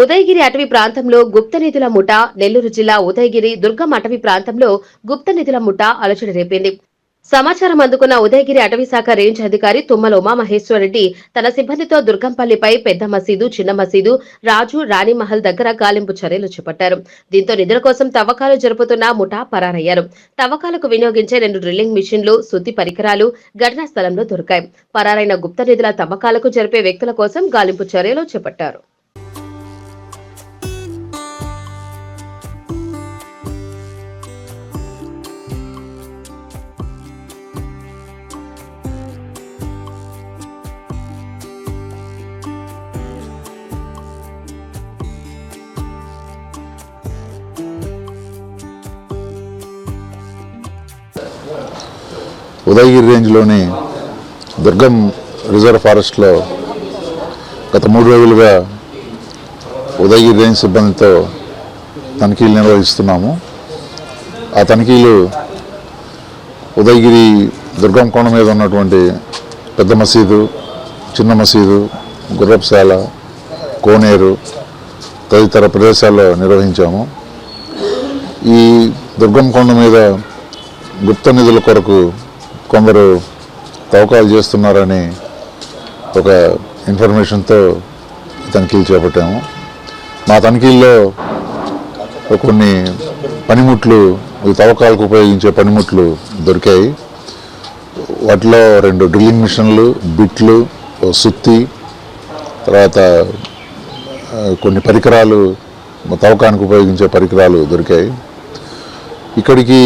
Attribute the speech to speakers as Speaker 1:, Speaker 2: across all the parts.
Speaker 1: ఉదయగిరి అటవీ ప్రాంతంలో గుప్త నిధుల ముఠ నెల్లూరు జిల్లా ఉదయగిరి దుర్గం అటవీ ప్రాంతంలో గుప్త నిధుల ముఠ అలచడి రేపింది. సమాచారం అందుకున్న ఉదయగిరి అటవీ శాఖ రేంజ్ అధికారి తుమ్మల ఉమామహేశ్వరరెడ్డి తన సిబ్బందితో దుర్గంపల్లిపై పెద్ద మసీదు చిన్న మసీదు రాజు రాణిమహల్ దగ్గర గాలింపు చర్యలు చేపట్టారు. దీంతో నిధుల కోసం తవ్వకాలు జరుపుతున్న ముఠా పరారయ్యారు. తవ్వకాలకు వినియోగించే రెండు డ్రిల్లింగ్ మిషన్లు శుద్ధి పరికరాలు ఘటనా స్థలంలో దొరికాయి. పరారైన గుప్త నిధుల తవ్వకాలకు జరిపే వ్యక్తుల కోసం గాలింపు చర్యలు చేపట్టారు.
Speaker 2: ఉదయగిరి రేంజ్లోని దుర్గం రిజర్వ్ ఫారెస్ట్లో గత మూడు రోజులుగా ఉదయగిరి రేంజ్ సిబ్బందితో తనిఖీలు నిర్వహిస్తున్నాము. ఆ తనిఖీలు ఉదయగిరి దుర్గం కొండ మీద ఉన్నటువంటి పెద్ద మసీదు చిన్న మసీదు గుర్రపుశాల కోనేరు తదితర ప్రదేశాల్లో నిర్వహించాము. ఈ దుర్గం కొండ మీద గుప్త నిధుల కొరకు కొందరు తవ్వకాలు చేస్తున్నారని ఒక ఇన్ఫర్మేషన్తో తనిఖీలు చేపట్టాము. మా తనిఖీల్లో కొన్ని పనిముట్లు ఈ తవ్వకాలకు ఉపయోగించే పనిముట్లు దొరికాయి. వాటిలో రెండు డ్రిల్లింగ్ మిషన్లు బిట్లు సుత్తి తర్వాత కొన్ని పరికరాలు తవ్వకానికి ఉపయోగించే పరికరాలు దొరికాయి. ఇక్కడికి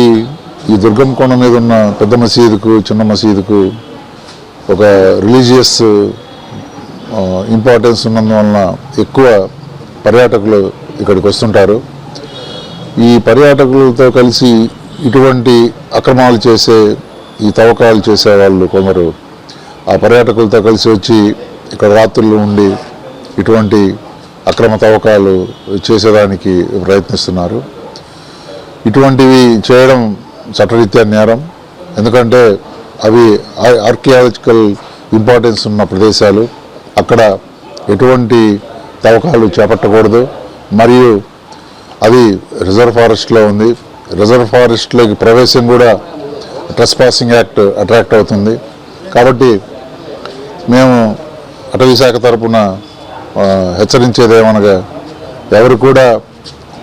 Speaker 2: ఈ దుర్గం కొండ మీద ఉన్న పెద్ద మసీదుకు చిన్న మసీదుకు ఒక రిలీజియస్ ఇంపార్టెన్స్ ఉన్నందువలన ఎక్కువ పర్యాటకులు ఇక్కడికి వస్తుంటారు. ఈ పర్యాటకులతో కలిసి ఇటువంటి అక్రమాలు చేసే ఈ తవ్వకాలు చేసే వాళ్ళు కొందరు. ఆ పర్యాటకులతో కలిసి వచ్చి ఇక్కడ రాత్రులు ఉండి ఇటువంటి అక్రమ తవ్వకాలు చేసేదానికి ప్రయత్నిస్తున్నారు. ఇటువంటివి చేయడం చట్టరీత్యా నేరం. ఎందుకంటే అవి ఆర్కియాలజికల్ ఇంపార్టెన్స్ ఉన్న ప్రదేశాలు. అక్కడ ఎటువంటి తవ్వకాలు చేపట్టకూడదు. మరియు అది రిజర్వ్ ఫారెస్ట్లో ఉంది. రిజర్వ్ ఫారెస్ట్లోకి ప్రవేశం కూడా ట్రెస్ పాసింగ్ యాక్ట్ అట్రాక్ట్ అవుతుంది. కాబట్టి మేము అటవీ శాఖ తరపున హెచ్చరించేది ఏమనగా ఎవరు కూడా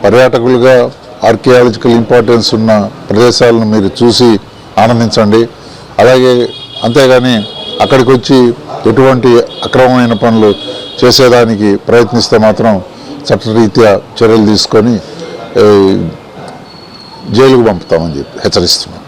Speaker 2: పర్యాటకులుగా ఆర్కియాలజికల్ ఇంపార్టెన్స్ ఉన్న ప్రదేశాలను మీరు చూసి ఆనందించండి. అలాగే అంతేగాని అక్కడికి వచ్చి ఎటువంటి అక్రమమైన పనులు చేసేదానికి ప్రయత్నిస్తే మాత్రం చట్టరీత్యా చర్యలు తీసుకొని జైలుకు పంపుతామని చెప్పి హెచ్చరిస్తున్నాం